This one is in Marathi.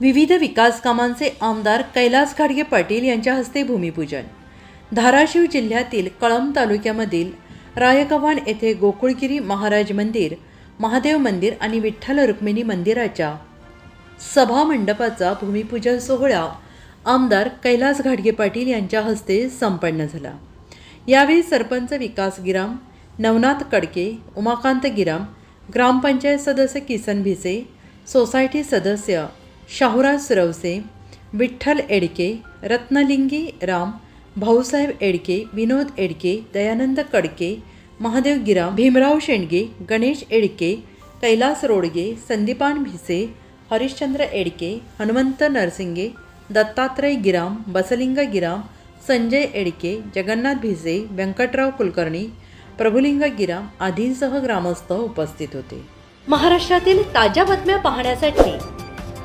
विविध विकास कामांचे आमदार कैलास घाडगे पाटील यांच्या हस्ते भूमिपूजन. धाराशिव जिल्ह्यातील कळंब तालुक्यामधील रायकवाण येथे गोकुळगिरी महाराज मंदिर महादेव मंदिर आणि विठ्ठल रुक्मिणी मंदिराच्या सभा मंडपाचा भूमिपूजन सोहळा आमदार कैलास घाडगे पाटील यांच्या हस्ते संपन्न झाला. यावेळी सरपंच विकास गिराम नवनाथ कडके उमाकांत गिराम ग्रामपंचायत सदस्य किसन भिसे सोसायटी सदस्य शाहूराज सुरवसे विठ्ठल एडके रत्नलिंगी राम भाऊसाहेब एडके विनोद एडके दयानंद कडके महादेव गिराम भीमराव शेंडगे गणेश एडके कैलास रोडगे संदीपान भिसे हरिश्चंद्र एडके हनुमंत नरसिंगे दत्तात्रय गिराम बसलिंग गिराम संजय एडके जगन्नाथ भिसे व्यंकटराव कुलकर्णी प्रभुलिंग गिराम आदींसह ग्रामस्थ उपस्थित होते. महाराष्ट्रातील ताज्या बातम्या पाहण्यासाठी